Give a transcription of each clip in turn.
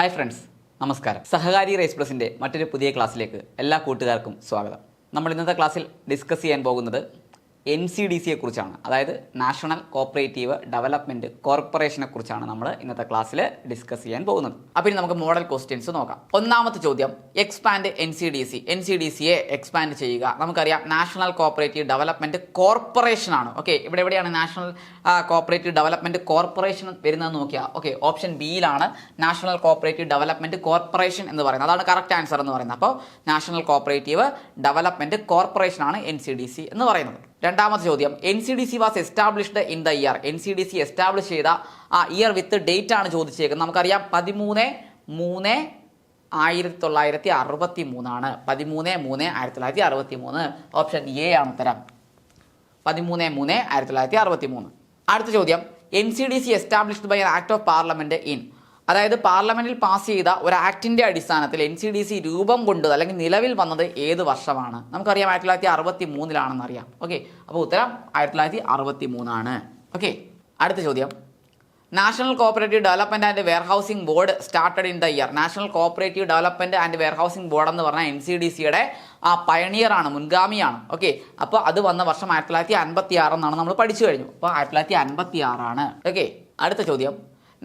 Hi friends നമസ്കാരം. സഹകാരി raise പ്ലസിന്റെ മറ്റൊരു പുതിയ ക്ലാസ്സിലേക്ക് എല്ലാ കൂട്ടുകാർക്കും സ്വാഗതം. നമ്മൾ ഇന്നത്തെ ക്ലാസ്സിൽ ഡിസ്കസ് ചെയ്യാൻ പോകുന്നത് എൻ സി ഡി സിയെ കുറിച്ചാണ് അതായത് നാഷണൽ കോപ്പറേറ്റീവ് ഡെവലപ്മെന്റ് കോർപ്പറേഷനെ കുറിച്ചാണ് നമ്മൾ ഇന്നത്തെ ക്ലാസ്സിൽ ഡിസ്കസ് ചെയ്യാൻ പോകുന്നത്. അപ്പോൾ നമുക്ക് മോഡൽ ക്വസ്റ്റ്യൻസ് നോക്കാം. ഒന്നാമത്തെ ചോദ്യം expand N C D C N C D സിയെ എക്സ്പാൻഡ് ചെയ്യുക. നമുക്കറിയാം നാഷണൽ കോപ്പറേറ്റീവ് ഡെവലപ്മെന്റ് കോർപ്പറേഷൻ ആണ്. ഓക്കെ ഇവിടെ എവിടെയാണ് നാഷണൽ കോപ്പറേറ്റീവ് ഡെവലപ്മെന്റ് കോർപ്പറേഷൻ വരുന്നത് നോക്കിയാൽ ഓക്കെ ഓപ്ഷൻ ബിയിലാണ് നാഷണൽ കോപ്പറേറ്റീവ് ഡെവലപ്മെന്റ് കോർപ്പറേഷൻ എന്ന് പറയുന്നത്. അതാണ് കറക്റ്റ് ആൻസർ എന്ന് പറയുന്നത്. അപ്പോൾ നാഷണൽ കോപ്പറേറ്റീവ് ഡെവലപ്മെന്റ് കോർപ്പറേഷൻ ആണ് എൻ സി ഡി സി എന്ന് പറയുന്നത്. രണ്ടാമത്തെ ചോദ്യം. N C D C was established in the year N C D C establish ചെയ്ത ആ ഇയർ വിത്ത് ഡേറ്റ് ആണ് ചോദിച്ചേക്കുന്നത്. നമുക്കറിയാം പതിമൂന്ന് മൂന്ന് ആയിരത്തി തൊള്ളായിരത്തി അറുപത്തി മൂന്നാണ് പതിമൂന്ന് മൂന്ന് ആയിരത്തി തൊള്ളായിരത്തി അറുപത്തി മൂന്ന് ഓപ്ഷൻ എ ആണ് ഉത്തരം. പതിമൂന്ന് മൂന്ന് ആയിരത്തി തൊള്ളായിരത്തി അറുപത്തി മൂന്ന് അടുത്ത ചോദ്യം. N C D C established by act of parliament in അതായത് പാർലമെന്റിൽ പാസ് ചെയ്ത ഒരു ആക്ടിന്റെ അടിസ്ഥാനത്തിൽ എൻ സി ഡി സി രൂപം കൊണ്ടത് അല്ലെങ്കിൽ നിലവിൽ വന്നത് ഏത് വർഷമാണ്? നമുക്കറിയാം ആയിരത്തി തൊള്ളായിരത്തി അറുപത്തി മൂന്നിലാണെന്ന് അറിയാം ഓക്കെ അപ്പോൾ ഉത്തരം ആയിരത്തി തൊള്ളായിരത്തി അറുപത്തി മൂന്നാണ് ഓക്കെ അടുത്ത ചോദ്യം. National cooperative development and warehousing board started in the year. National cooperative development and warehousing board എന്ന് പറഞ്ഞാൽ എൻ സി ഡി സിയുടെ ആ പയണിയറാണ് മുൻഗാമിയാണ്. ഓക്കെ അപ്പോൾ അത് വന്ന വർഷം ആയിരത്തി തൊള്ളായിരത്തി അൻപത്തി ആറ് എന്നാണ് നമ്മൾ പഠിച്ചു കഴിഞ്ഞു. അപ്പോൾ ആയിരത്തി തൊള്ളായിരത്തി അൻപത്തി ആറാണ് ഓക്കെ അടുത്ത ചോദ്യം.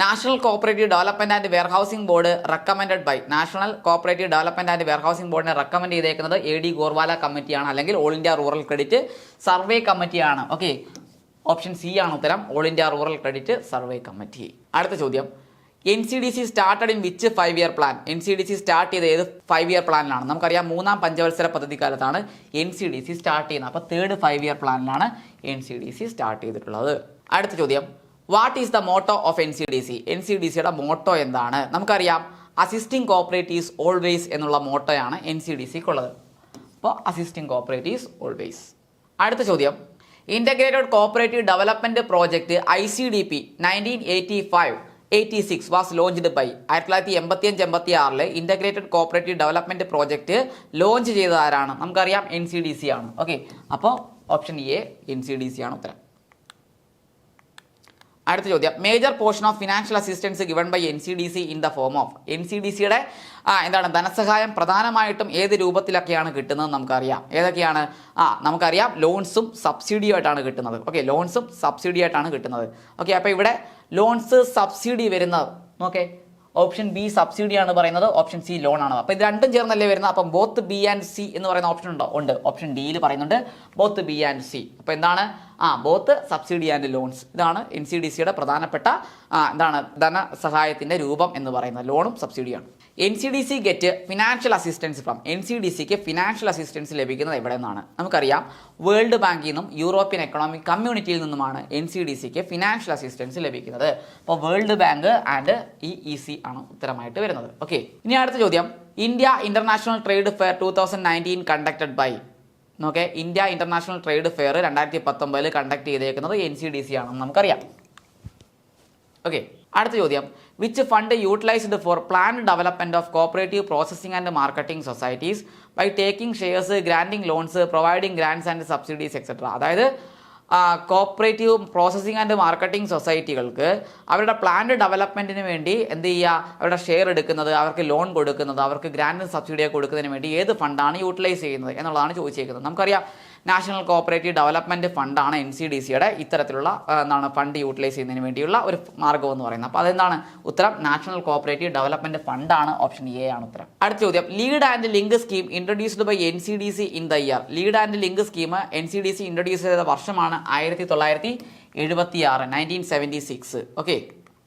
National cooperative development and warehousing board recommended by national cooperative development and warehousing ബോർഡിനെ recommend ചെയ്തേക്കുന്നത് എ ഡി ഗോർവാല കമ്മിറ്റിയാണ് അല്ലെങ്കിൽ all India rural credit survey കമ്മിറ്റിയാണ് ഓക്കെ ഓപ്ഷൻ സി ആണ് ഉത്തരം. All India rural credit survey committee അടുത്ത ചോദ്യം. N C D C started in which five year plan N C D C start ചെയ്ത് ഏത് five year പ്ലാനിലാണ് നമുക്കറിയാം മൂന്നാം പഞ്ചവത്സര പദ്ധതി കാലത്താണ് N C D C start ചെയ്യുന്നത്. അപ്പോൾ third five year പ്ലാനിലാണ് N C D C start ചെയ്തിട്ടുള്ളത്. അടുത്ത ചോദ്യം. What is the motto of N C D C N C D സിയുടെ മോട്ടോ എന്താണ്? നമുക്കറിയാം അസിസ്റ്റിംഗ് കോപ്പറേറ്റീവ്സ് ഓൾവേസ് എന്നുള്ള മോട്ടോയാണ് എൻ സി ഡി സിക്കുള്ളത് അപ്പോൾ അസിസ്റ്റിംഗ് കോപ്പറേറ്റീവ്സ് ഓൾവേസ് അടുത്ത ചോദ്യം. Integrated cooperative development project I C D P nineteen eighty five eighty six was launched by ആയിരത്തി തൊള്ളായിരത്തി എൺപത്തി അഞ്ച് എൺപത്തി ആറിൽ integrated cooperative development project launch ചെയ്ത ആരാണ്? നമുക്കറിയാം എൻ സി ഡി സി ആണ്. ഓക്കെ അപ്പോൾ option A N C D C ആണ് ഉത്തരം. അടുത്ത ചോദ്യം. Major portion of financial assistance given by N C D C in the form of N C D സിയുടെ എന്താണ് ധനസഹായം പ്രധാനമായിട്ടും ഏത് രൂപത്തിലൊക്കെയാണ് കിട്ടുന്നത് നമുക്കറിയാം. ഏതൊക്കെയാണ്? ആ നമുക്കറിയാം ലോൺസും സബ്സിഡിയും ആയിട്ടാണ് കിട്ടുന്നത്. ഓക്കെ ലോൺസും സബ്സിഡി ആയിട്ടാണ് കിട്ടുന്നത്. ഓക്കെ അപ്പോൾ ഇവിടെ ലോൺസ് സബ്സിഡി വരുന്നത്. നോക്കേ. ഓപ്ഷൻ ബി സബ്സിഡിയാണ് പറയുന്നത് ഓപ്ഷൻ സി ലോൺ ആണ്. അപ്പോൾ ഇത് രണ്ടും ചേർന്നല്ലേ വരുന്നത്? അപ്പം ബോത്ത് ബി ആൻഡ് സി എന്ന് പറയുന്ന ഓപ്ഷൻ ഉണ്ടോ? ഉണ്ട്. ഓപ്ഷൻ ഡിയിൽ പറയുന്നുണ്ട് ബോത്ത് ബി ആൻഡ് സി. അപ്പോൾ എന്താണ്? ആ ബോത്ത് സബ്സിഡി ആൻഡ് ലോൺസ്. ഇതാണ് എൻ സി ഡി സിയുടെ പ്രധാനപ്പെട്ട എന്താണ് ധനസഹായത്തിന്റെ രൂപം എന്ന് പറയുന്നത്. ലോണും സബ്സിഡിയാണ്. N C D C get financial assistance from N C D സിക്ക് ഫിനാൻഷ്യൽ അസിസ്റ്റൻസ് ലഭിക്കുന്നത് എവിടെ നിന്നാണ് നമുക്കറിയാം. വേൾഡ് ബാങ്കിൽ നിന്നും യൂറോപ്യൻ എക്കണോമിക് കമ്മ്യൂണിറ്റിയിൽ നിന്നുമാണ് എൻ സി ഡി സിക്ക് ഫിനാൻഷ്യൽ അസിസ്റ്റൻസ് ലഭിക്കുന്നത്. അപ്പോൾ world bank and E E C ആണ് ഉത്തരമായിട്ട് വരുന്നത്. ഓക്കെ ഇനി അടുത്ത ചോദ്യം. India international trade fair two thousand nineteen conducted by നോക്കെ ഇന്ത്യ ഇന്റർനാഷണൽ ട്രേഡ് ഫെയർ രണ്ടായിരത്തി പത്തൊമ്പതിൽ കണ്ടക്ട് ചെയ്തേക്കുന്നത് എൻ സി ഡി സി ആണെന്ന് നമുക്കറിയാം. ഓക്കെ അടുത്ത ചോദ്യം. Which fund utilised for plan development of cooperative processing and marketing societies by taking shares granting loans providing grants and subsidies etcetera അതായത് cooperative processing and marketing സൊസൈറ്റികൾക്ക് അവരുടെ plant ഡെവലപ്മെന്റിന് വേണ്ടി എന്ത് ചെയ്യുക? അവരുടെ ഷെയർ എടുക്കുന്നത് അവർക്ക് ലോൺ കൊടുക്കുന്നത് അവർക്ക് ഗ്രാൻഡ് സബ്സിഡിയൊക്കെ കൊടുക്കുന്നതിന് വേണ്ടി ഏത് ഫണ്ടാണ് യൂട്ടിലൈസ് ചെയ്യുന്നത് എന്നുള്ളതാണ് ചോദിച്ചേക്കുന്നത്. നമുക്കറിയാം നാഷണൽ കോപ്പറേറ്റീവ് ഡെവലപ്മെന്റ് ഫണ്ടാണ് എൻ സി ഡി സിയുടെ ഇത്തരത്തിലുള്ള എന്താണ് ഫണ്ട് യൂട്ടിലൈസ് ചെയ്യുന്നതിന് വേണ്ടിയുള്ള ഒരു മാർഗം എന്ന് പറയുന്നത്. അപ്പോൾ അതെന്താണ് ഉത്തരം? നാഷണൽ കോപ്പറേറ്റീവ് ഡെവലപ്മെന്റ് ഫണ്ടാണ് ഓപ്ഷൻ എ ആണ് ഉത്തരം. അടുത്ത ചോദ്യം. Lead and link scheme introduced by N C D C in the year. Lead and link scheme N C D C introduce ചെയ്ത വർഷമാണ് ആയിരത്തി തൊള്ളായിരത്തി എഴുപത്തി ആറ് നയന്റീൻ സെവന്റി സിക്സ്. ഓക്കെ.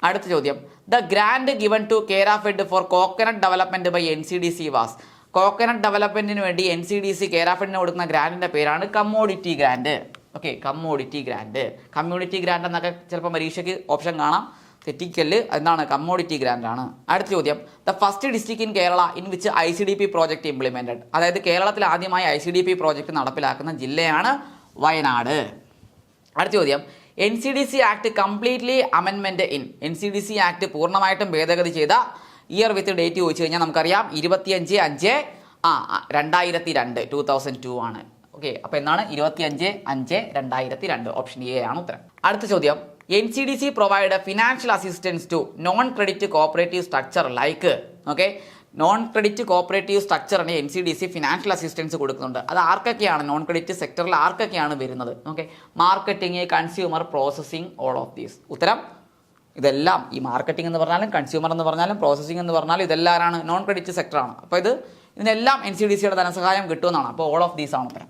അടുത്ത ചോദ്യം. The grant given to Kerafed for coconut development by N C D C was. Coconut ഡെവലപ്മെന്റിന് വേണ്ടി N C D C കേര ഫെഡിന് കൊടുക്കുന്ന ഗ്രാൻഡിന്റെ പേരാണ് commodity grant okay commodity grant community grant എന്നൊക്കെ ചിലപ്പോൾ പരീക്ഷയ്ക്ക് ഓപ്ഷൻ കാണാം. തെറ്റിക്കൽ എന്താണ് കമ്മോഡിറ്റി ഗ്രാൻഡ് ആണ്. അടുത്ത ചോദ്യം. The first district in Kerala in which I C D P project implemented അതായത് കേരളത്തിൽ ആദ്യമായി I C D P project നടപ്പിലാക്കുന്ന ജില്ലയാണ് വയനാട്. അടുത്ത ചോദ്യം. N C D C act completely അമെൻമെന്റ് in N C D C act പൂർണമായിട്ടും ഭേദഗതി ചെയ്ത ഇയർ വിത്ത് date ചോദിച്ചു കഴിഞ്ഞാൽ നമുക്കറിയാം ഇരുപത്തിയഞ്ച് അഞ്ച് ആ രണ്ടായിരത്തി രണ്ട് ടൂ തൗസൻഡ് ടു ആണ്. ഓക്കെ അപ്പോൾ എന്നാണ് ഇരുപത്തിയഞ്ച് അഞ്ച് രണ്ടായിരത്തി രണ്ട് ഓപ്ഷൻ എ ആണ് ഉത്തരം. അടുത്ത ചോദ്യം. N C D C provide financial assistance to non credit cooperative structure like okay non credit cooperative സ്ട്രക്ചറിന് N C D C financial assistance കൊടുക്കുന്നുണ്ട്. അത് ആർക്കൊക്കെയാണ്? നോൺ ക്രെഡിറ്റ് സെക്ടറിൽ ആർക്കൊക്കെയാണ് വരുന്നത്? Okay marketing consumer processing all of these ഉത്തരം ഇതെല്ലാം ഈ marketing എന്ന് പറഞ്ഞാലും കൺസ്യൂമർ എന്ന് പറഞ്ഞാലും പ്രോസസ്സിംഗ് എന്ന് പറഞ്ഞാലും ഇതെല്ലാമാണ് നോൺ ക്രെഡിറ്റ് സെക്ടറാണ് അപ്പോൾ ഇത് ഇതിനെല്ലാം എൻ സി ഡി സിയുടെ ധനസഹായം കിട്ടുമെന്നാണ്. അപ്പോൾ ഓൾ ഓഫ് ദീസ് ആണ്. ഉത്തരം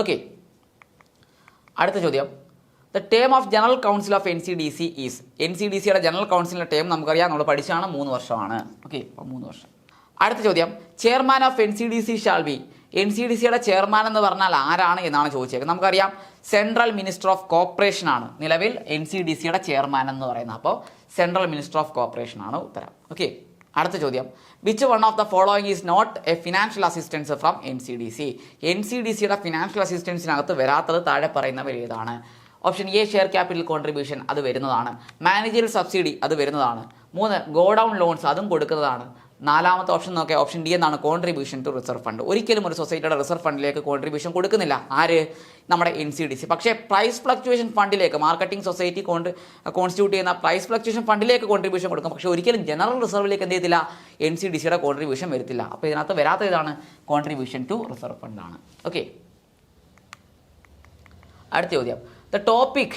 ഓക്കെ അടുത്ത ചോദ്യം. The term of general council of N C D C is N C D സിയുടെ ജനറൽ കൗൺസിലിന്റെ ടേം നമുക്കറിയാം. നമ്മൾ പഠിച്ചാണ് മൂന്ന് വർഷമാണ്. ഓക്കെ അപ്പോൾ മൂന്ന് വർഷം. അടുത്ത ചോദ്യം. Chairman of N C D C shall be N C D സിയുടെ ചെയർമാൻ എന്ന് പറഞ്ഞാൽ ആരാണ് എന്നാണ് ചോദിച്ചേക്കുന്നത്. നമുക്കറിയാം സെൻട്രൽ മിനിസ്റ്റർ ഓഫ് കോപ്പറേഷൻ ആണ് നിലവിൽ എൻ സി ഡി സിയുടെ ചെയർമാൻ എന്ന് പറയുന്നത്. അപ്പോൾ സെൻട്രൽ മിനിസ്റ്റർ ഓഫ് കോപ്പറേഷൻ ആണ് ഉത്തരം. ഓക്കെ അടുത്ത ചോദ്യം. Which one of the following is not a financial assistance from N C D C N C D സിയുടെ ഫിനാൻഷ്യൽ അസിസ്റ്റൻസിനകത്ത് വരാത്തത് താഴെ പറയുന്നവർ ഏതാണ്? Option A share capital contribution അത് വരുന്നതാണ്. മാനേജർ സബ്സിഡി അത് വരുന്നതാണ്. മൂന്ന് ഗോഡൗൺ ലോൺസ് അതും കൊടുക്കുന്നതാണ്. നാലാമത്തെ ഓപ്ഷൻ നോക്കിയാൽ ഓപ്ഷൻ ഡി എന്നാണ് കോൺട്രിബ്യൂഷൻ ടു റിസർവ് ഫണ്ട് ഒരിക്കലും ഒരു സൊസൈറ്റിയുടെ റിസർവ് ഫണ്ടിലേക്ക് കോൺട്രിബ്യൂഷൻ കൊടുക്കുന്നില്ല. ആര്? നമ്മുടെ എൻ സി ഡി സി പക്ഷേ പ്രൈസ് ഫ്ലക്ച്വേഷൻ ഫണ്ടിലേക്ക് മാർക്കറ്റിംഗ് സൊസൈറ്റി കൊണ്ട് കോൺസ്റ്റിറ്റ്യൂട്ട് ചെയ്യുന്ന പ്രൈസ് ഫ്ലക്ച്വേഷൻ ഫണ്ടിലേക്ക് കോൺട്രിബ്യൂഷൻ കൊടുക്കും. പക്ഷേ ഒരിക്കലും ജനറൽ റിസർവിലേക്ക് എന്ത് ചെയ്തില്ല എൻ സി ഡി സിയുടെ കോൺട്രിബ്യൂഷൻ വരുത്തില്ല. അപ്പോൾ ഇതിനകത്ത് വരാത്ത ഇതാണ് കോൺട്രിബ്യൂഷൻ ടു റിസർവ് ഫണ്ടാണ് ഓക്കെ അടുത്ത ചോദ്യം. The topic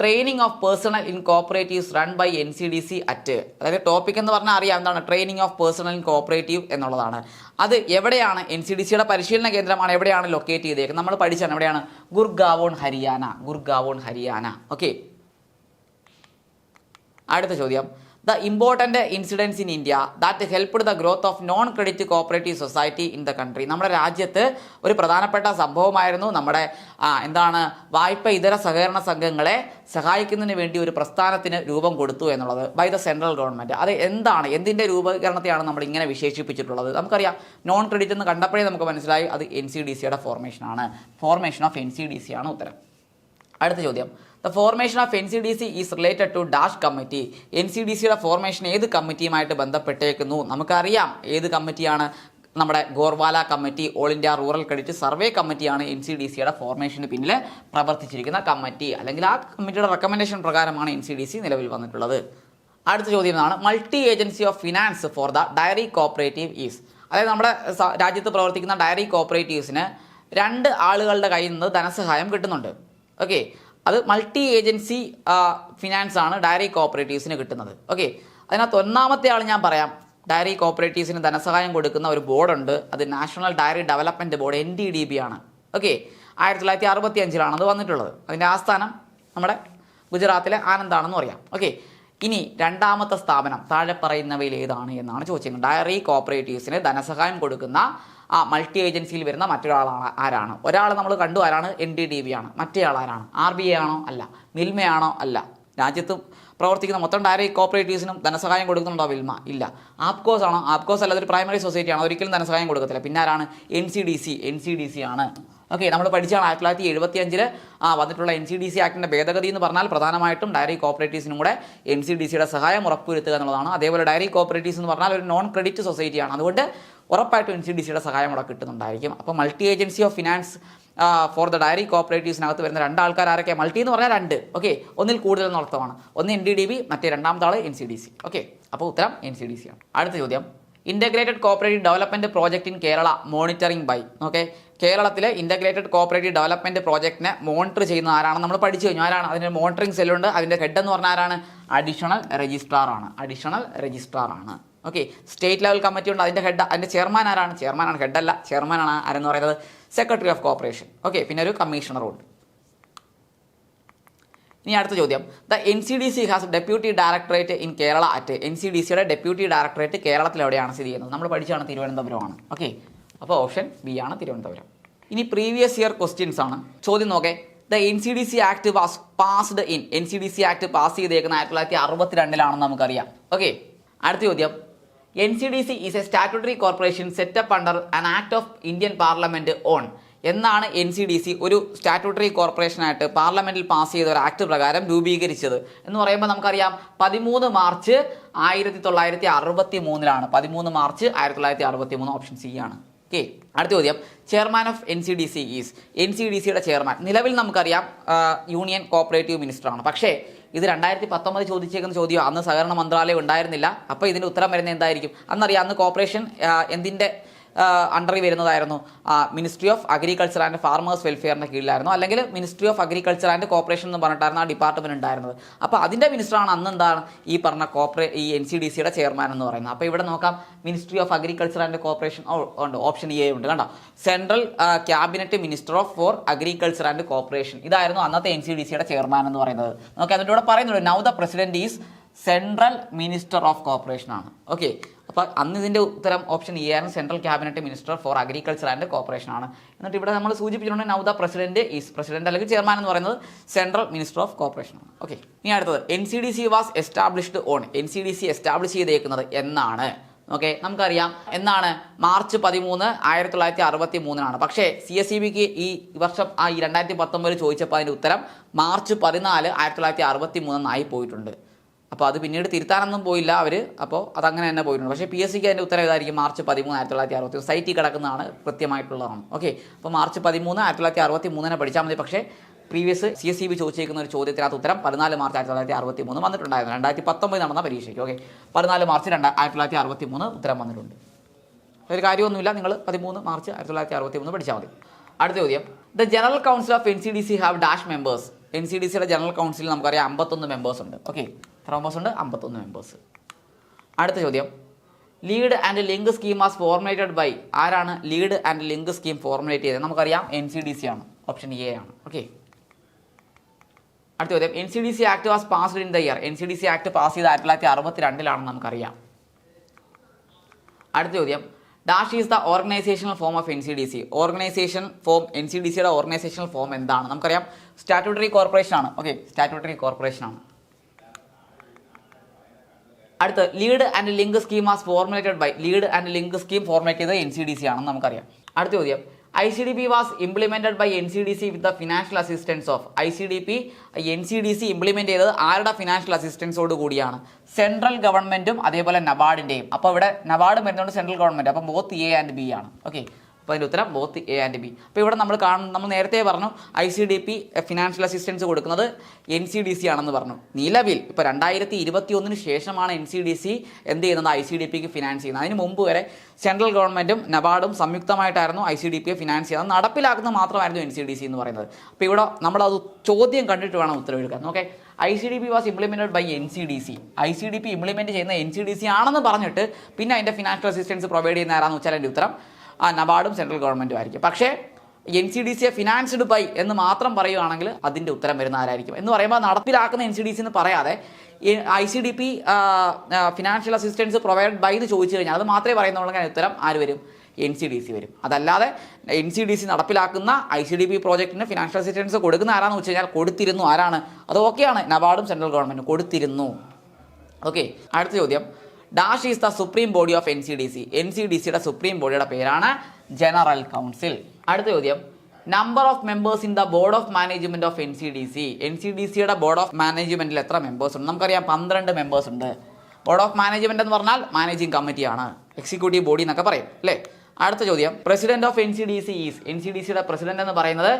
training of personnel in cooperatives run by N C D C at അതായത് ടോപ്പിക് എന്ന് പറഞ്ഞാൽ അറിയാം എന്താണ് training of personnel in cooperative എന്നുള്ളതാണ്. അത് എവിടെയാണ്? എൻ സി ഡി സിയുടെ പരിശീലന കേന്ദ്രമാണ് എവിടെയാണ് ലൊക്കേറ്റ് ചെയ്തേക്കുന്നത്? നമ്മൾ പഠിച്ചാണ് എവിടെയാണ്? ഗുർഗാവോൺ ഹരിയാന. ഗുർഗാവോൺ ഹരിയാന. ഓക്കെ അടുത്ത ചോദ്യം. The important incidence in India that helped the growth of non credit cooperative society in the country. നമ്മുടെ രാജ്യത്ത് ഒരു പ്രധാനപ്പെട്ട സംഭവമായിരുന്നു നമ്മുടെ എന്താണ് വായ്പ ഇതര സഹകരണ സംഘങ്ങളെ സഹായിക്കുന്നതിന് വേണ്ടി ഒരു പ്രസ്ഥാനത്തിന് രൂപം കൊടുത്തു എന്നുള്ളത് ബൈ ദ സെൻട്രൽ ഗവൺമെന്റ് അത് എന്താണ് എന്തിന്റെ രൂപീകരണത്തെയാണ് നമ്മൾ ഇങ്ങനെ വിശേഷിപ്പിച്ചിട്ടുള്ളത്? നമുക്കറിയാം നോൺ ക്രെഡിറ്റ് എന്ന് കണ്ടപ്പോഴേ നമുക്ക് മനസ്സിലായി അത് എൻ സി ഡി സിയുടെ ഫോർമേഷനാണ് formation of N C D C ആണ് ഉത്തരം. അടുത്ത ചോദ്യം. The formation of N C D C is related to dash committee N C D സിയുടെ ഫോർമേഷൻ ഏത് കമ്മിറ്റിയുമായിട്ട് ബന്ധപ്പെട്ടേക്കുന്നു? നമുക്കറിയാം. ഏത് കമ്മിറ്റിയാണ് നമ്മുടെ Gorwala committee all India rural credit survey കമ്മിറ്റിയാണ് എൻ സി ഡി സിയുടെ ഫോർമേഷന് പിന്നിൽ പ്രവർത്തിച്ചിരിക്കുന്ന കമ്മിറ്റി അല്ലെങ്കിൽ ആ കമ്മിറ്റിയുടെ റെക്കമെൻഡേഷൻ പ്രകാരമാണ് എൻ സി ഡി സി നിലവിൽ വന്നിട്ടുള്ളത്. അടുത്ത ചോദ്യം എന്നാണ് multi agency of finance for the dairy cooperative is അതായത് നമ്മുടെ രാജ്യത്ത് പ്രവർത്തിക്കുന്ന ഡയറി കോപ്പറേറ്റീവ്സിന് രണ്ട് ആളുകളുടെ കയ്യിൽ നിന്ന് ധനസഹായം കിട്ടുന്നുണ്ട്. ഓക്കെ അത് മൾട്ടി ഏജൻസി ഫിനാൻസ് ആണ് ഡയറി കോപ്പറേറ്റീവ്സിന് കിട്ടുന്നത്. ഓക്കെ അതിനകത്ത് ഒന്നാമത്തെ ആൾ ഞാൻ പറയാം. ഡയറി കോപ്പറേറ്റീവ്സിന് ധനസഹായം കൊടുക്കുന്ന ഒരു ബോർഡുണ്ട് അത് national dairy development board N D D B ആണ്. ഓക്കെ ആയിരത്തി തൊള്ളായിരത്തി അറുപത്തി അഞ്ചിലാണ് അത് വന്നിട്ടുള്ളത്. അതിന്റെ ആസ്ഥാനം നമ്മുടെ ഗുജറാത്തിലെ ആനന്ദാണെന്ന് പറയാം. ഓക്കെ ഇനി രണ്ടാമത്തെ സ്ഥാപനം താഴെ പറയുന്നവയിൽ ഏതാണ് എന്നാണ് ചോദിച്ചത് ഡയറി കോപ്പറേറ്റീവ്സിന് ധനസഹായം കൊടുക്കുന്ന ആ മൾട്ടി ഏജൻസിയിൽ വരുന്ന മറ്റൊരാളാണ് ആരാണ്? ഒരാൾ നമ്മൾ കണ്ടു ആരാണ്? എൻ ഡി ഡി ബി ആണ്. മറ്റേ ആളാരാണ്? ആർ ബി ഐ ആണോ? അല്ല. മിൽമയാണോ അല്ല. രാജ്യത്ത് പ്രവർത്തിക്കുന്ന മൊത്തം ഡയറി കോപ്പറേറ്റീവ്സിനും ധനസഹായം കൊടുക്കുന്നുണ്ടോ വിൽമ ഇല്ല. ആപ്കോസ് ആണോ? ആപ്കോസ് അല്ലാതെ ഒരു പ്രൈമറി സൊസൈറ്റി ആണോ? ഒരിക്കലും ധനസഹായം കൊടുക്കത്തില്ല. പിന്നെ ആരാണ്? N C D C N C D C ആണ്. ഓക്കെ നമ്മൾ പഠിച്ചാണ് ആയിരത്തി തൊള്ളായിരത്തി എഴുപത്തി അഞ്ചിൽ ആ വന്നിട്ടുള്ള എൻ സി ഡി സി ആക്ടിന്റെ ഭേദഗതി എന്ന് പറഞ്ഞാൽ പ്രധാനമായിട്ടും ഡയറി കോപ്പറേറ്റീവ്സിനും കൂടെ എൻ സി ഡി സിയുടെ സഹായം ഉറപ്പുവരുത്തുക എന്നുള്ളതാണ്. അതേപോലെ ഡയറി കോപ്പറേറ്റീവ്സ് എന്ന് പറഞ്ഞാൽ ഒരു നോൺ ക്രെഡിറ്റ് സൊസൈറ്റിയാണ് അതുകൊണ്ട് ഉറപ്പായിട്ടും എൻ സി ഡി സിയുടെ സഹായം അവിടെ കിട്ടുന്നുണ്ടായിരിക്കും. അപ്പോൾ multi agency of finance for the dairy കോപ്പറേറ്റീവ്സിനകത്ത് വരുന്ന രണ്ട് ആൾക്കാർ ആരൊക്കെ മൾട്ടി എന്ന് പറഞ്ഞാൽ രണ്ട്. ഓക്കെ ഒന്നിൽ കൂടുതൽ അർത്ഥമാണ്. ഒന്ന് എൻ ഡി ഡി ബി മറ്റേ രണ്ടാമത്തെ ആൾ N C D C okay അപ്പോൾ ഉത്തരം എൻ സി ഡി സി ആണ്. അടുത്ത ചോദ്യം. Integrated cooperative development project in Kerala monitoring by okay കേരളത്തിലെ ഇന്റഗ്രേറ്റഡ് കോപ്പറേറ്റീവ് ഡെവലപ്മെന്റ് പ്രോജക്റ്റിനെ മോണിറ്റർ ചെയ്യുന്ന ആരാണ് നമ്മൾ പഠിച്ചു കഴിഞ്ഞു. ആരാണ്? അതിന്റെ മോണിറ്ററിംഗ് സെല്ലുണ്ട് അതിന്റെ ഹെഡ് എന്ന് പറഞ്ഞാൽ ആരാണ്? അഡീഷണൽ രജിസ്ട്രാർ ആണ്. അഡീഷണൽ രജിസ്ട്രാർ ആണ്. ഓക്കെ സ്റ്റേറ്റ് ലെവൽ കമ്മിറ്റി ഉണ്ട്. അതിന്റെ ഹെഡ് അതിന്റെ ചെയർമാൻ ആരാണ്? ചെയർമാനാണ് ഹെഡല്ല ചെയർമാനാണ് ആരെന്ന് പറയുന്നത്? സെക്രട്ടറി ഓഫ് കോപ്പറേഷൻ ഓക്കെ പിന്നെ ഒരു കമ്മീഷണറും ഉണ്ട്. ഇനി അടുത്ത ചോദ്യം. The N C D C has deputy directorate in Kerala at N C D സിയുടെ ഡെപ്യൂട്ടി ഡയറക്ടറേറ്റ് കേരളത്തിൽ എവിടെയാണ് സ്ഥിതി ചെയ്യുന്നത്? നമ്മൾ പഠിച്ചാണ് തിരുവനന്തപുരമാണ്. ഓക്കെ അപ്പോൾ ഓപ്ഷൻ ബി ആണ് തിരുവനന്തപുരം. ഇനി പ്രീവിയസ് ഇയർ ക്വസ്റ്റ്യൻസ് ആണ്. ചോദ്യം നോക്കേ. The N C D C act was passed in N C D C act pass ചെയ്തേക്കുന്ന ആയിരത്തി തൊള്ളായിരത്തി അറുപത്തിരണ്ടിലാണെന്ന് നമുക്കറിയാം. ഓക്കെ അടുത്ത ചോദ്യം. N C D C is a statutory corporation set up under an act of Indian parliament on എന്നാണ് N C D C ഒരു statutory കോർപ്പറേഷനായിട്ട് പാർലമെന്റിൽ പാസ് ചെയ്ത ഒരു ആക്ട് പ്രകാരം രൂപീകരിച്ചത്. എന്ന് പറയുമ്പോൾ നമുക്കറിയാം പതിമൂന്ന് മാർച്ച് ആയിരത്തി തൊള്ളായിരത്തി അറുപത്തി മൂന്നിലാണ് പതിമൂന്ന് മാർച്ച് ആയിരത്തി തൊള്ളായിരത്തി അറുപത്തി മൂന്ന് ഓപ്ഷൻ സി ആണ്. ഓക്കെ അടുത്ത ചോദ്യം. Chairman of N C D C is N C D സിയുടെ ചെയർമാൻ നിലവിൽ നമുക്കറിയാം യൂണിയൻ കോപ്പറേറ്റീവ് മിനിസ്റ്ററാണ് പക്ഷേ ഇത് രണ്ടായിരത്തി പത്തൊമ്പത് ചോദിച്ചേക്കുന്ന ചോദ്യം അന്ന് സഹകരണ മന്ത്രാലയം ഉണ്ടായിരുന്നില്ല. അപ്പോൾ ഇതിന്റെ ഉത്തരം വരുന്നത് എന്തായിരിക്കും? അന്നറിയാം അന്ന് കോപ്പറേഷൻ എന്തിന്റെ അണ്ടറിൽ വരുന്നതായിരുന്നു. Ministry of agriculture and farmers വെൽഫെയറിന്റെ കീഴിലായിരുന്നു. അല്ലെങ്കിൽ ministry of agriculture and cooperation എന്ന് പറഞ്ഞിട്ടായിരുന്നു ആ ഡിപ്പാർട്ട്മെന്റ് ഉണ്ടായിരുന്നത്. അപ്പോൾ അതിന്റെ മിനിസ്റ്ററാണ് അന്ന് എന്താണ് ഈ പറഞ്ഞ കോപ്പറേ ഈ എൻ സി ഡി സിയുടെ ചെയർമാൻ എന്ന് പറയുന്നത്. അപ്പോൾ ഇവിടെ നോക്കാം ministry of agriculture and cooperation ഉണ്ട് ഓപ്ഷൻ എ ഉണ്ട് കണ്ടോ? Central cabinet minister of for agriculture and cooperation ഇതായിരുന്നു അന്നത്തെ എൻ സി ഡി സിയുടെ ചെയർമാൻ എന്ന് പറയുന്നത്. നോക്കാം അതിന്റെ കൂടെ പറയുന്നുണ്ട് now the president is central minister of cooperation ആണ്. ഓക്കെ അപ്പോൾ അന്ന് ഇതിന്റെ ഉത്തരം ഓപ്ഷൻ എ ആയിരുന്നു central cabinet minister for agriculture and cooperation ആണ്. എന്നിട്ട് ഇവിടെ നമ്മൾ സൂചിപ്പിച്ചിട്ടുണ്ട് now the president is president അല്ലെങ്കിൽ ചെയർമാൻ എന്ന് പറയുന്നത് സെൻട്രൽ മിനിസ്റ്റർ ഓഫ് കോപ്പറേഷൻ ആണ്. ഓക്കെ ഇനി അടുത്തത്. N C D C was established on N C D C establish ചെയ്തേക്കുന്നത് എന്നാണ്. ഓക്കെ നമുക്കറിയാം. എന്നാണ്? മാർച്ച് പതിമൂന്ന് ആയിരത്തി തൊള്ളായിരത്തി അറുപത്തി മൂന്നിനാണ് പക്ഷേ സി എസ് സി ബിക്ക് ഈ വർഷം ആ ഈ രണ്ടായിരത്തി പത്തൊമ്പതിൽ ചോദിച്ചപ്പോൾ അതിന്റെ ഉത്തരം മാർച്ച് പതിനാല് ആയിരത്തി തൊള്ളായിരത്തി അറുപത്തി മൂന്നെന്നായി പോയിട്ടുണ്ട്. അപ്പോൾ അത് പിന്നീട് തിരുത്താനൊന്നും പോയില്ല അവർ അപ്പോൾ അതങ്ങനെ തന്നെ പോയിട്ടുണ്ട്. പക്ഷേ പി എസ് സിക്ക് അതിന്റെ ഉത്തരം ഇതായിരിക്കും. മാർച്ച് പതിമൂന്ന് ആയിരത്തി തൊള്ളായിരത്തി അറുപത്തി സൈറ്റിൽ കിടക്കുന്നതാണ് കൃത്യമായിട്ടുള്ളതാണ്. ഓക്കെ. അപ്പോൾ മാർച്ച് പതിമൂന്ന് ആയിരത്തി തൊള്ളായിരത്തി അറുപത്തി മൂന്നിനെ പഠിച്ചാൽ മതി. പക്ഷേ previous C S C B ചോദിച്ചിരിക്കുന്ന ഒരു ചോദ്യത്തിനകത്ത് ഉത്തരം പതിനാല് മാർച്ച് ആയിരത്തി തൊള്ളായിരത്തി അറുപത്തി മൂന്ന് വന്നിട്ടുണ്ടായിരുന്നു. രണ്ടായിരത്തി പത്തൊമ്പത് നടന്ന പരീക്ഷയ്ക്ക്. ഓക്കെ. പതിനാല് മാർച്ച് രണ്ട് ആയിരത്തി തൊള്ളായിരത്തി അറുപത്തി മൂന്ന് ഉത്തരം വന്നിട്ടുണ്ട്. ഒരു കാര്യമൊന്നുമില്ല. നിങ്ങൾ പതിമൂന്ന് മാർച്ച് ആയിരത്തി തൊള്ളായിരത്തി അറുപത്തി മൂന്ന് പഠിച്ചാൽ മതി. അടുത്ത ചോദ്യം. The general council of N C D C have dash members N C D സിയുടെ ജനറൽ കൗൺസിലിൽ നമുക്കറിയാം അമ്പത്തൊന്ന് മെമ്പേഴ്സ് ഉണ്ട്. ഓക്കെ. എത്ര മെമ്പേഴ്സ് ഉണ്ട്? അമ്പത്തൊന്ന് മെമ്പേഴ്സ് അടുത്ത ചോദ്യം. Lead and link scheme as formulated by ആരാണ് lead and link scheme formulate ചെയ്തത്? നമുക്കറിയാം എൻ സി ഡി സി ആണ്. ഓപ്ഷൻ എ ആണ്. ഓക്കെ അടുത്ത ചോദ്യം. N C D C act was passed in the year N C D C act pass ചെയ്ത് ആയിരത്തി തൊള്ളായിരത്തി അറുപത്തി രണ്ടിലാണെന്ന് നമുക്കറിയാം. അടുത്ത ചോദ്യം. Dash is the organisational form of N C D C organisation form N C D സിയുടെ organisational form എന്താണ്? നമുക്കറിയാം. സ്റ്റാറ്റ്യൂട്ടറി കോർപ്പറേഷൻ ആണ്. ഓക്കെ സ്റ്റാറ്റ്യൂട്ടറി കോർപ്പറേഷൻ ആണ്. അടുത്ത് lead and link scheme as formulated by lead and link scheme formulate ചെയ്തത് N C D C ആണെന്ന് നമുക്കറിയാം. അടുത്ത ചോദ്യം. I C D P was implemented by N C D C with the financial assistance of I C D P N C D C implement ചെയ്തത് ആരുടെ financial അസിസ്റ്റൻസോട് കൂടിയാണ്? Central ഗവൺമെന്റും അതേപോലെ നബാഡിന്റെയും അപ്പോൾ ഇവിടെ നബാർഡ് വരുന്നുണ്ട് സെൻട്രൽ ഗവൺമെന്റ് അപ്പോൾ ബോത്ത് എ ആൻഡ് ബി ആണ്. ഓക്കെ അപ്പോൾ അതിന്റെ ഉത്തരം ബോത്ത് എ ആൻഡ് ബി അപ്പോൾ ഇവിടെ നമ്മൾ കാണും നമ്മൾ നേരത്തെ പറഞ്ഞു I C D P financial assistance കൊടുക്കുന്നത് എൻ സി ഡി സി ആണെന്ന് പറഞ്ഞു നിലവിൽ ഇപ്പോൾ രണ്ടായിരത്തി ഇരുപത്തി ഒന്നിന് ശേഷമാണ് എൻ സി ഡി സി എന്ത് ചെയ്യുന്നത് ഐ സി ഡി പിക്ക് ഫിനാൻസ് ചെയ്യുന്നത് അതിന് മുമ്പ് വരെ സെൻട്രൽ ഗവൺമെന്റും നബാർഡും സംയുക്തമായിട്ടായിരുന്നു ഐ സി ഡി പിയെ ഫിനാൻസ് ചെയ്യുന്നത് നടപ്പിലാക്കുന്നത് മാത്രമായിരുന്നു എൻ സി ഡി സി എന്ന് പറയുന്നത് അപ്പോൾ ഇവിടെ നമ്മളത് ചോദ്യം കണ്ടിട്ട് വേണം ഉത്തരവെടുക്കാൻ okay I C D P was implemented by N C D C I C D P implement ചെയ്യുന്ന എൻ സി ഡി സി ആണെന്ന് പറഞ്ഞിട്ട് പിന്നെ അതിന്റെ ഫിനാൻഷ്യൽ അസിസ്റ്റൻസ് പ്രൊവൈഡ് ചെയ്യുന്ന ആരാന്ന് വെച്ചാൽ എന്റെ ഉത്തരം നബാർഡും സെൻട്രൽ ഗവൺമെന്റും ആയിരിക്കും. പക്ഷേ എൻ സി ഡി സിയെ ഫിനാൻസ്ഡ് ബൈ എന്ന് മാത്രം പറയുകയാണെങ്കിൽ അതിന്റെ ഉത്തരം വരുന്ന ആരായിരിക്കും? എന്ന് പറയുമ്പോൾ നടപ്പിലാക്കുന്ന എൻ സി ഡി സി എന്ന് പറയാതെ I C D P financial assistance provide by എന്ന് ചോദിച്ചു കഴിഞ്ഞാൽ അത് മാത്രമേ പറയുന്നുള്ളൂ ഉത്തരം ആര് വരും? എൻ സി ഡി സി വരും. അതല്ലാതെ എൻ സി ഡി സി നടപ്പിലാക്കുന്ന ഐ സി ഡി പി പ്രോജക്റ്റിന് ഫിനാൻഷ്യൽ അസിസ്റ്റൻസ് കൊടുക്കുന്ന ആരാന്ന് വെച്ച് കഴിഞ്ഞാൽ കൊടുത്തിരുന്നു. ആരാണ്? അത് ഓക്കെയാണ് നബാർഡും സെൻട്രൽ ഗവൺമെന്റും കൊടുത്തിരുന്നു. ഓക്കെ അടുത്ത ചോദ്യം. Dash is the supreme body of N C D C. N C D സിയുടെ സുപ്രീം ബോഡിയുടെ പേരാണ് ജനറൽ കൗൺസിൽ. അടുത്ത ചോദ്യം. Number of members in the board of management of N C D C N C D സിയുടെ board of മാനേജ്മെന്റിൽ എത്ര members ഉണ്ട്? നമുക്കറിയാം പന്ത്രണ്ട് മെമ്പേഴ്സ് ഉണ്ട്. ബോർഡ് ഓഫ് മാനേജ്മെന്റ് എന്ന് പറഞ്ഞാൽ മാനേജിംഗ് കമ്മിറ്റിയാണ് എക്സിക്യൂട്ടീവ് ബോഡി എന്നൊക്കെ പറയും അല്ലേ? അടുത്ത ചോദ്യം. President of N C D C is N C D സിയുടെ പ്രസിഡന്റ് എന്ന് പറയുന്നത്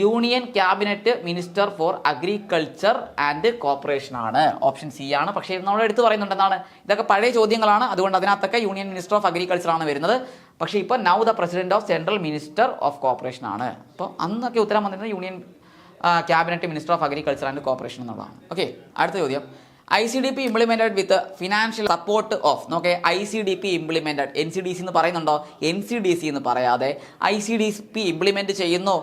union cabinet minister for agriculture and cooperation ആണ്. ഓപ്ഷൻ സി ആണ്. പക്ഷേ നമ്മൾ എടുത്തു പറയുന്നുണ്ട് എന്താണ്? ഇതൊക്കെ പഴയ ചോദ്യങ്ങളാണ്. അതുകൊണ്ട് അതിനകത്തൊക്കെ യൂണിയൻ മിനിസ്റ്റർ ഓഫ് അഗ്രികൾച്ചർ ആണ് വരുന്നത്. പക്ഷേ ഇപ്പോൾ now the president of central minister of cooperation ആണ്. അപ്പോൾ അന്നൊക്കെ ഉത്തരം വന്നിരുന്നത് union cabinet minister of agriculture and cooperation എന്നുള്ളതാണ്. ഓക്കെ അടുത്ത ചോദ്യം. I C D P implemented with financial support of നോക്കെ I C D P implemented N C D C എന്ന് പറയുന്നുണ്ടോ? എൻ സി ഡി സി എന്ന് പറയാതെ I C D P implement ചെയ്യുന്നു.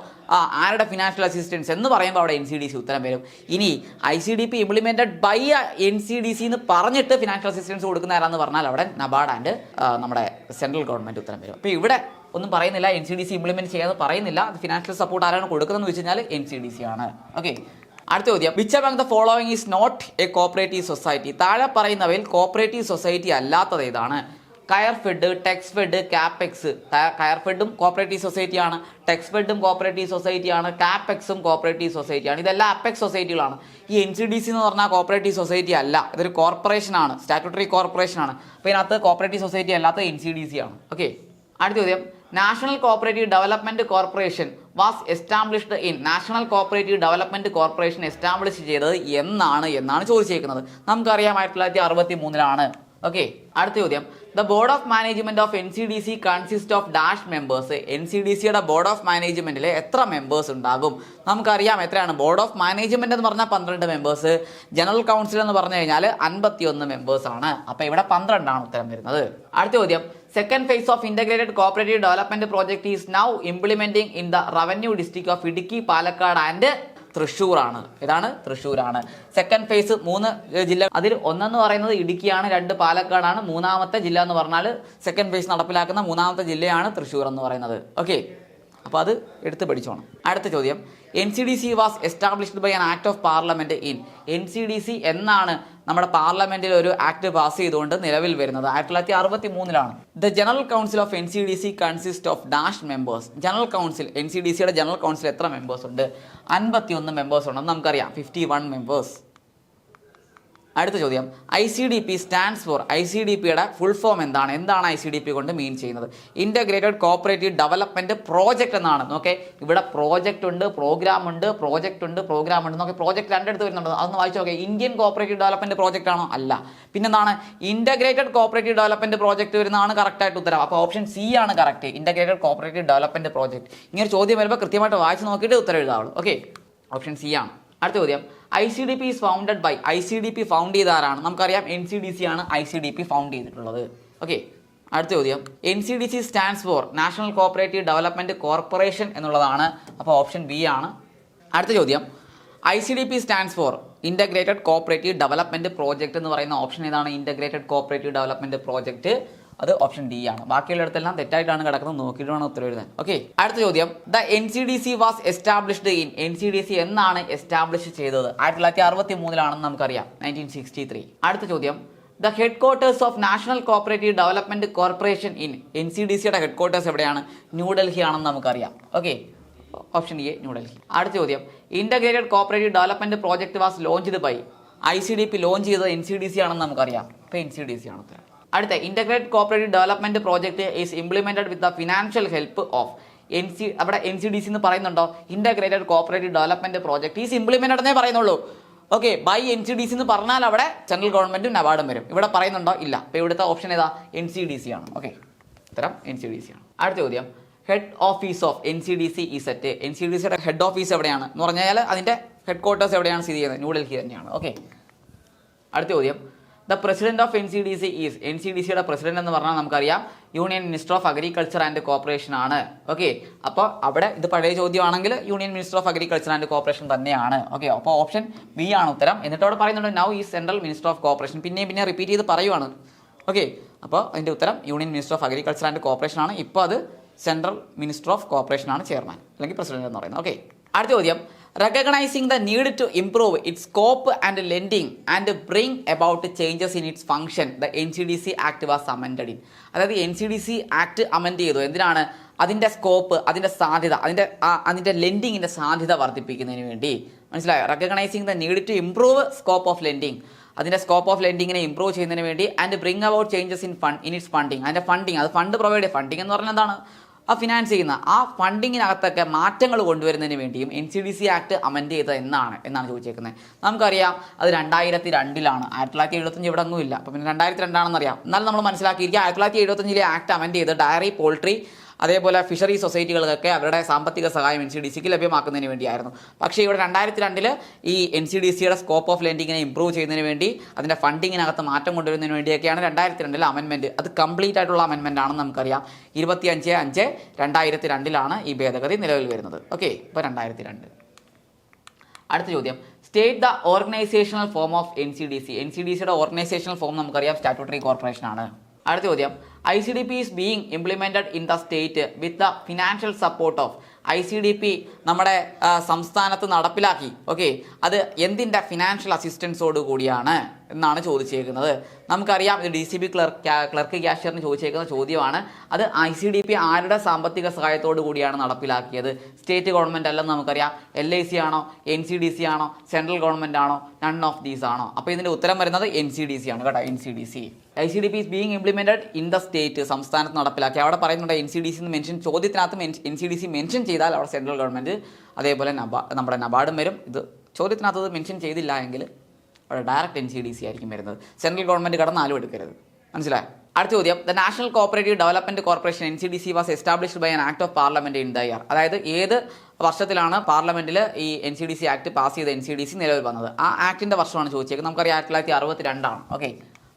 ആരുടെ ഫിനാൻഷ്യൽ അസിസ്റ്റൻസ് എന്ന് പറയുമ്പോൾ അവിടെ എൻ സി ഡി സി ഉത്തരം വരും. ഇനി I C D P implemented by N C D C എന്ന് പറഞ്ഞിട്ട് ഫിനാൻഷ്യൽ അസിസ്റ്റൻസ് കൊടുക്കുന്ന ആരാന്ന് പറഞ്ഞാൽ അവിടെ നബാർഡ് ആൻഡ് നമ്മുടെ സെൻട്രൽ ഗവൺമെന്റ് ഉത്തരം വരും. അപ്പോൾ ഇവിടെ ഒന്നും പറയുന്നില്ല N C D C implement ചെയ്യാതെ പറയുന്നില്ല. ഫിനാൻഷ്യൽ സപ്പോർട്ട് ആരാണ് കൊടുക്കുന്നതെന്ന് വെച്ച് കഴിഞ്ഞാൽ എൻ സി ഡി സി ആണ്. ഓക്കെ അടുത്ത ചോദ്യം. Which among the following is not a cooperative society താഴെ പറയുന്നവയിൽ കോപ്പറേറ്റീവ് സൊസൈറ്റി അല്ലാത്തത് ഏതാണ്? കയർ ഫെഡ് ടെക്സ് ഫെഡ് കാപ്പെക്സ് കയർ ഫെഡും കോപ്പറേറ്റീവ് സൊസൈറ്റിയാണ്. ടെക്സ് ഫെഡും കോപ്പറേറ്റീവ് സൊസൈറ്റിയാണ്. കാപ്പെക്സും കോപ്പറേറ്റീവ് സൊസൈറ്റിയാണ്. ഇതെല്ലാം അപ്പെക്സ് സൊസൈറ്റികളാണ്. ഈ എൻ സി ഡി സി എന്ന് പറഞ്ഞാൽ കോപ്പറേറ്റീവ് സൊസൈറ്റി അല്ല. ഇതൊരു കോർപ്പറേഷനാണ്. സ്റ്റാറ്റുട്ടറി കോർപ്പറേഷനാണ്. അപ്പോൾ ഇതിനകത്ത് കോപ്പറേറ്റീവ് സൊസൈറ്റി അല്ലാത്ത എൻ സി ഡി സി ആണ്. ഓക്കെ. അടുത്ത ചോദ്യം. National cooperative development corporation was established in. National cooperative development corporation establish ചെയ്തത് എന്നാണ് എന്നാണ് ചോദിച്ചേക്കുന്നത്. നമുക്കറിയാം ആയിരത്തി തൊള്ളായിരത്തി അറുപത്തി മൂന്നിലാണ്. ഓക്കെ അടുത്ത ചോദ്യം. The board of management of N C D C consist of dash members N C D സിയുടെ ബോർഡ് ഓഫ് മാനേജ്മെന്റിൽ എത്ര മെമ്പേഴ്സ് ഉണ്ടാകും? നമുക്കറിയാം എത്രയാണ്. ബോർഡ് ഓഫ് മാനേജ്മെന്റ് എന്ന് പറഞ്ഞാൽ പന്ത്രണ്ട് മെമ്പേഴ്സ് ജനറൽ കൗൺസിൽ എന്ന് പറഞ്ഞു കഴിഞ്ഞാൽ അൻപത്തി ഒന്ന് മെമ്പേഴ്സ് ആണ്. അപ്പൊ ഇവിടെ പന്ത്രണ്ടാണ് ഉത്തരം വരുന്നത്. അടുത്ത ചോദ്യം. Second phase of integrated cooperative development project is now implementing in the revenue district of Idukki Palakkad and തൃശ്ശൂറാണ് ഇതാണ് തൃശ്ശൂരാണ്. സെക്കൻഡ് ഫേസ് മൂന്ന് ജില്ല. അതിൽ ഒന്നെന്ന് പറയുന്നത് ഇടുക്കിയാണ് രണ്ട് പാലക്കാടാണ്. മൂന്നാമത്തെ ജില്ല എന്ന് പറഞ്ഞാൽ സെക്കൻഡ് ഫേസ് നടപ്പിലാക്കുന്ന മൂന്നാമത്തെ ജില്ലയാണ് തൃശ്ശൂർ എന്ന് പറയുന്നത്. ഓക്കെ അപ്പോൾ അത് എടുത്ത് പഠിച്ചോണം. അടുത്ത ചോദ്യം. N C D C was established by an act of parliament in N C D C എന്നാണ് നമ്മുടെ പാർലമെന്റിൽ ഒരു ആക്ട് പാസ് ചെയ്തുകൊണ്ട് നിലവിൽ വരുന്നത് ആയിരത്തി തൊള്ളായിരത്തി അറുപത്തി മൂന്നിലാണ് the general council of N C D C consist of dash members general council N C D സിയുടെ ജനറൽ കൗൺസിൽ എത്ര മെമ്പേഴ്സ് ഉണ്ട്? അൻപത്തി ഒന്ന് മെമ്പേഴ്സ് ഉണ്ടെന്ന് നമുക്കറിയാം. ഫിഫ്റ്റി വൺ മെമ്പേഴ്സ് അടുത്ത ചോദ്യം. I C D P stands for I C D പിയുടെ ഫുൾ ഫോം എന്താണ്? എന്താണ് ഐ സി ഡി പി കൊണ്ട് മീൻ ചെയ്യുന്നത്? ഇന്റഗ്രേറ്റഡ് കോപ്പറേറ്റീവ് ഡെവലപ്മെന്റ് പ്രോജക്റ്റ് എന്നാണ്. നോക്കെ ഇവിടെ പ്രോജക്റ്റ് ഉണ്ട് പ്രോഗ്രാം ഉണ്ട് പ്രോജക്റ്റ് ഉണ്ട് പ്രോഗ്രാം ഉണ്ട്. നോക്കി പ്രോജക്റ്റ് രണ്ടെടുത്ത് വരുന്നുണ്ട്. അതൊന്ന് വായിച്ചു നോക്കെ ഇന്ത്യൻ കോപ്പറേറ്റീവ് ഡെവലപ്മെന്റ് പ്രോജക്റ്റ് ആണോ? അല്ല. പിന്നെന്താണ്? ഇന്റഗ്രേറ്റഡ് കോപ്പറേറ്റീവ് ഡെവലപ്മെന്റ് പ്രോജക്റ്റ് വരുന്നതാണ് കറക്റ്റായിട്ട് ഉത്തരം. അപ്പോൾ ഓപ്ഷൻ സി ആണ് correct integrated cooperative development project ഇങ്ങനെ ചോദ്യം വരുമ്പോൾ കൃത്യമായിട്ട് വായിച്ച് നോക്കിയിട്ട് ഉത്തരം എഴുതാവുള്ളൂ. ഓക്കെ ഓപ്ഷൻ സി ആണ്. അടുത്ത ചോദ്യം. I C D P is founded by I C D P found ചെയ്ത ആരാണ് നമുക്കറിയാം എൻ സി ഡി സി ആണ് I C D P found ചെയ്തിട്ടുള്ളത്. ഓക്കെ അടുത്ത ചോദ്യം. N C D C stands for national cooperative development corporation എന്നുള്ളതാണ്. അപ്പോൾ option B ആണ്. അടുത്ത ചോദ്യം. I C D P stands for integrated cooperative development project എന്ന് പറയുന്ന ഓപ്ഷൻ ഏതാണ്? ഇന്റഗ്രേറ്റഡ് കോപ്പറേറ്റീവ് ഡെവലപ്മെന്റ് പ്രോജക്റ്റ് അത് ഓപ്ഷൻ ഡി ആണ്. ബാക്കിയുള്ളിടത്തെല്ലാം തെറ്റായിട്ടാണ് കിടക്കുന്നത്. നോക്കിയിട്ട് വേണം ഉത്തരം എഴുതാൻ. ഓക്കെ അടുത്ത ചോദ്യം. The N C D C was established in N C D C എന്നാണ് എസ്റ്റാബ്ലിഷ് ചെയ്തത്. ആയിരത്തി തൊള്ളായിരത്തി അറുപത്തി മൂന്നിലാണെന്ന് നമുക്കറിയാം. നയന്റീൻ സിക്സ്റ്റി ത്രീ അടുത്ത ചോദ്യം. The headquarters of national cooperative development corporation in N C D സിയുടെ ഹെഡ് ക്വാർട്ടേഴ്സ് എവിടെയാണ് ന്യൂഡൽഹി ആണെന്ന് നമുക്കറിയാം. ഓക്കെ ഓപ്ഷൻ എ ന്യൂഡൽഹി അടുത്ത ചോദ്യം. Integrated cooperative development project was launched by I C D P launch ചെയ്തത് N C D C ആണെന്ന് നമുക്കറിയാം. അപ്പോൾ എൻ സി ഡി സി ആണ് ഉത്തരം അടുത്ത integrate cooperative development project is implemented with the financial help of N C അവിടെ N C D C എന്ന് പറയുന്നുണ്ടോ? Integrated cooperative development project is implemented എന്നേ പറയുന്നുള്ളൂ. Okay by N C D C എന്ന് പറഞ്ഞാൽ അവിടെ സെൻട്രൽ ഗവൺമെന്റും അവാർഡും വരും. ഇവിടെ പറയുന്നുണ്ടോ? ഇല്ല. അപ്പോൾ ഇവിടുത്തെ ഓപ്ഷൻ ഏതാ? എൻ സി ഡി സി ആണ്. ഓക്കെ ഉത്തരം എൻ സി ഡി സി ആണ്. അടുത്ത ചോദ്യം. Head office of N C D C is at N C D സിയുടെ ഹെഡ് ഓഫീസ് എവിടെയാണ്? എന്ന് പറഞ്ഞാൽ അതിന്റെ ഹെഡ് ക്വാർട്ടേഴ്സ് എവിടെയാണ് സ്ഥിതി ചെയ്യുന്നത്? ന്യൂഡൽഹി തന്നെയാണ്. ഓക്കെ അടുത്ത ചോദ്യം. The president of N C D C is N C D സിയുടെ പ്രസിഡന്റ് എന്ന് പറഞ്ഞാൽ നമുക്കറിയാം. Union minister of agriculture and cooperation ആണ്. ഓക്കെ അപ്പോൾ അവിടെ ഇത് പഴയ ചോദ്യമാണെങ്കിൽ union minister of agriculture and cooperation തന്നെയാണ്. ഓക്കെ അപ്പോൾ ഓപ്ഷൻ ബി ആണ് ഉത്തരം. എന്നിട്ട് അവിടെ പറയുന്നുണ്ട് നൗ ഈ സെൻട്രൽ മിനിസ്റ്റർ ഓഫ് കോപ്പറേഷൻ പിന്നെയും പിന്നെ റിപ്പീറ്റ് ചെയ്ത് പറയുവാണ്. ഓക്കെ അപ്പോൾ അതിന്റെ ഉത്തരം union minister of agriculture and cooperation ആണ്. ഇപ്പോൾ അത് സെൻട്രൽ മിനിസ്റ്റർ ഓഫ് കോപ്പറേഷൻ ആണ് ചെയർമാൻ അല്ലെങ്കിൽ പ്രസിഡന്റ് എന്ന് പറയുന്നത്. ഓക്കെ അടുത്ത ചോദ്യം. Recognising the to improve its scope and lending and bring about changes in its function the N C D C act was amended in അതായത് N C D C act amend ചെയ്തു. എന്തിനാണ്? അതിന്റെ scope അതിന്റെ സാധ്യത അതിന്റെ അതിന്റെ ലെൻഡിങ്ങിന്റെ സാധ്യത വർദ്ധിപ്പിക്കുന്നതിന് വേണ്ടി. മനസ്സിലായോ? Recognising the need to improve scope of lending അതിന്റെ സ്കോപ്പ് ഓഫ് ലെൻഡിങ്ങിനെ ഇംപ്രൂവ് ചെയ്യുന്നതിന് വേണ്ടി and bring about changes in fund in its funding അതിന്റെ ഫണ്ടിങ് അത് ഫണ്ട് പ്രൊവൈഡ് ഫണ്ടിങ് എന്ന് പറഞ്ഞാൽ എന്താണ്? ആ ഫിനാൻസ് ചെയ്യുന്ന ആ ഫണ്ടിങ്ങിനകത്തൊക്കെ മാറ്റങ്ങൾ കൊണ്ടുവരുന്നതിന് വേണ്ടിയും N C D C act amend ചെയ്തത് എന്നാണ് എന്നാണ് ചോദിച്ചേക്കുന്നത് നമുക്കറിയാം അത് രണ്ടായിരത്തി രണ്ടിലാണ് ആയിരത്തി തൊള്ളായിരത്തി എഴുപത്തഞ്ച് ഇവിടെ ഒന്നുമില്ല അപ്പം പിന്നെ രണ്ടായിരത്തി രണ്ടാണെന്നറിയാം എന്നാലും നമ്മൾ മനസ്സിലാക്കിയിരിക്കുക ആയിരത്തി തൊള്ളായിരത്തി എഴുപത്തഞ്ചിലെ ആക്ട് അമെൻഡ് ചെയ്ത് ഡയറി പോൾട്രി അതേപോലെ ഫിഷറി സൊസൈറ്റികൾക്കൊക്കെ അവരുടെ സാമ്പത്തിക സഹായം എൻ സി ഡി സിക്ക് ലഭ്യമാക്കുന്നതിന് വേണ്ടിയായിരുന്നു. പക്ഷേ ഇവിടെ രണ്ടായിരത്തി രണ്ടിൽ ഈ എൻ സി ഡി സിയുടെ സ്കോപ്പ് ഓഫ് ലെൻഡിങ്ങിനെ ഇംപ്രൂവ് ചെയ്യുന്നതിന് വേണ്ടി അതിന്റെ ഫണ്ടിങ്ങിനകത്ത് മാറ്റം കൊണ്ടുവരുന്നതിന് വേണ്ടിയൊക്കെയാണ് രണ്ടായിരത്തി രണ്ടിലെ അമെൻമെന്റ് അത് കംപ്ലീറ്റ് ആയിട്ടുള്ള അമെൻമെന്റ് ആണെന്ന് നമുക്കറിയാം. ഇരുപത്തി അഞ്ച് അഞ്ച് രണ്ടായിരത്തി രണ്ടിലാണ് ഈ ഭേദഗതി നിലവിൽ വരുന്നത്. ഓക്കെ ഇപ്പോൾ രണ്ടായിരത്തി രണ്ട് അടുത്ത ചോദ്യം. State the organisational form of N C D C N C D സിയുടെ ഓർഗനൈസേഷണൽ ഫോം നമുക്കറിയാം സ്റ്റാറ്റ്യൂട്ടറി കോർപ്പറേഷനാണ് അടുത്ത ചോദ്യം. I C D P is being implemented in the state with the financial support of I C D P നമ്മുടെ സംസ്ഥാനത്ത് നടപ്പിലാക്കി. Okay അത് എന്തിന്റെ ഫിനാൻഷ്യൽ അസിസ്റ്റൻസോട് കൂടിയാണ്? എന്നാണ് ചോദിച്ചേക്കുന്നത്. നമുക്കറിയാം ഇത് D C B clerk clerk ക്യാഷ്യറിന് ചോദിച്ചേക്കുന്ന ചോദ്യമാണ്. അത് ഐ സി ഡി പി ആരുടെ സാമ്പത്തിക സഹായത്തോടു കൂടിയാണ് നടപ്പിലാക്കിയത്? സ്റ്റേറ്റ് ഗവൺമെന്റ് അല്ലെന്ന് നമുക്കറിയാം. എൽ ഐ സി ആണോ? എൻ സി ഡി സി ആണോ? സെൻട്രൽ ഗവൺമെന്റ് ആണോ? നൺ ഓഫ് ദീസ് ആണോ? അപ്പോൾ ഇതിന്റെ ഉത്തരം വരുന്നത് എൻ സി ഡി സി ആണ് കേട്ടോ N C D C I C D P is being implemented in the state സംസ്ഥാനത്ത് നടപ്പിലാക്കി. അവിടെ പറയുന്നുണ്ട് N C D C mention ചോദ്യത്തിനകത്ത് N C D C mention ചെയ്താൽ അവിടെ സെൻട്രൽ ഗവൺമെന്റ് അതേപോലെ നബാ നമ്മുടെ നബാർഡും വരും. ഇത് ചോദ്യത്തിനകത്ത് മെൻഷൻ ചെയ്തില്ല എങ്കിൽ അവിടെ direct N C D C ആയിരിക്കും വരുന്നത്. സെൻട്രൽ ഗവൺമെന്റ് കടന്ന് ആലും എടുക്കരുത്. മനസ്സിലായോ? അടുത്ത ചോദ്യം. The national cooperative development corporation N C D C was established by an act of parliament in the year അതായത് ഏത് വർഷത്തിലാണ് പാർലമെന്റിൽ ഈ N C D C act pass ചെയ്ത എൻ സി ഡി സി നിലവിൽ വന്നത്? ആ ആക്ടിന്റെ വർഷമാണ് ചോദിച്ചേക്കുന്നത്. നമുക്കറിയാം ആയിരത്തി തൊള്ളായിരത്തി അറുപത്തി രണ്ടാണ് ഓക്കെ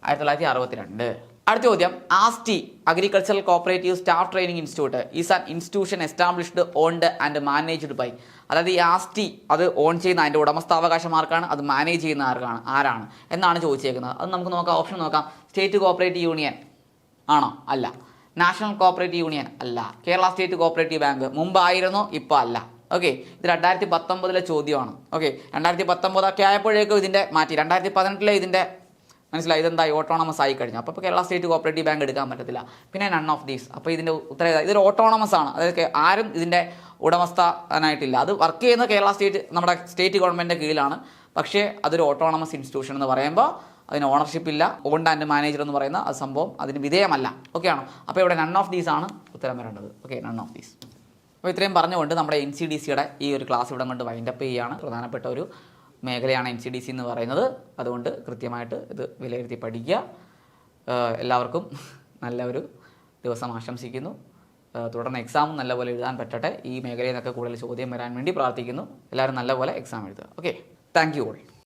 ആയിരത്തി തൊള്ളായിരത്തി അറുപത്തിരണ്ട്. അടുത്ത ചോദ്യം. ASTI agricultural cooperative staff training institute is an institution established owned and managed by അതായത് ഈ ആസ്റ്റി അത് ഓൺ ചെയ്യുന്ന അതിന്റെ ഉടമസ്ഥാവകാശം ആർക്കാണ്? അത് മാനേജ് ചെയ്യുന്ന ആർക്കാണ്? ആരാണ്? എന്നാണ് ചോദിച്ചേക്കുന്നത്. അത് നമുക്ക് നോക്കാം ഓപ്ഷൻ നോക്കാം. സ്റ്റേറ്റ് കോപ്പറേറ്റീവ് യൂണിയൻ ആണോ? അല്ല. നാഷണൽ കോപ്പറേറ്റീവ് യൂണിയൻ അല്ല. കേരള സ്റ്റേറ്റ് കോപ്പറേറ്റീവ് ബാങ്ക് മുമ്പായിരുന്നു ഇപ്പോൾ അല്ല. ഓക്കെ ഇത് രണ്ടായിരത്തി പത്തൊമ്പതിലെ ചോദ്യമാണ്. ഓക്കെ രണ്ടായിരത്തി പത്തൊമ്പതൊക്കെ ആയപ്പോഴേക്കും ഇതിന്റെ മാറ്റി. രണ്ടായിരത്തി പതിനെട്ടിലെ ഇതിന്റെ മനസ്സിലായി? ഇതെന്താ? ഓട്ടോണമസ് ആയി കഴിഞ്ഞു. അപ്പോൾ കേരള സ്റ്റേറ്റ് കോപ്പറേറ്റീവ് ബാങ്ക് എടുക്കാൻ പറ്റത്തില്ല. പിന്നെ നൺ ഓഫ് ദീസ് അപ്പോൾ ഇതിന്റെ ഉത്തരം ഇതാ. ഇതൊരു ഓട്ടോണമസ് ആണ്. അതായത് ആരും ഇതിന്റെ ഉടമസ്ഥനായിട്ടില്ല. അത് വർക്ക് ചെയ്യുന്ന കേരള സ്റ്റേറ്റ് നമ്മുടെ സ്റ്റേറ്റ് ഗവൺമെന്റിന്റെ കീഴിലാണ്. പക്ഷേ അതൊരു ഓട്ടോണമസ് ഇൻസ്റ്റിറ്റ്യൂഷൻ എന്ന് പറയുമ്പോൾ അതിന് ഓണർഷിപ്പ് ഇല്ല. ഓൺഡ് ആൻഡ് മാനേജർ എന്ന് പറയുന്ന ആ സംഭവം അതിന് വിധേയമല്ല. ഓക്കെ ആണോ? അപ്പോൾ ഇവിടെ നൺ ഓഫ് ദീസ് ആണ് ഉത്തരം വരേണ്ടത്. ഓക്കെ നൺ ഓഫ് ദീസ് അപ്പോൾ ഇത്രയും പറഞ്ഞുകൊണ്ട് നമ്മുടെ എൻ സി ഡി സിയുടെ ഈ ഒരു ക്ലാസ് ഇവിടെ കൊണ്ട് വൈൻഡപ്പ് ചെയ്യുകയാണ്. പ്രധാനപ്പെട്ട ഒരു മേഖലയാണ് എൻ സി ഡി സി എന്ന് പറയുന്നത്. അതുകൊണ്ട് കൃത്യമായിട്ട് ഇത് വിലയിരുത്തി പഠിക്കുക. എല്ലാവർക്കും നല്ല ഒരു ദിവസം ആശംസിക്കുന്നു. തുടർന്ന് എക്സാമും നല്ലപോലെ എഴുതാൻ പറ്റട്ടെ. ഈ മേഖലയിൽ നിന്നൊക്കെ കൂടുതൽ ചോദ്യം വരാൻ വേണ്ടി പ്രാർത്ഥിക്കുന്നു. എല്ലാവരും നല്ലപോലെ എക്സാം എഴുതുക. Okay thank you all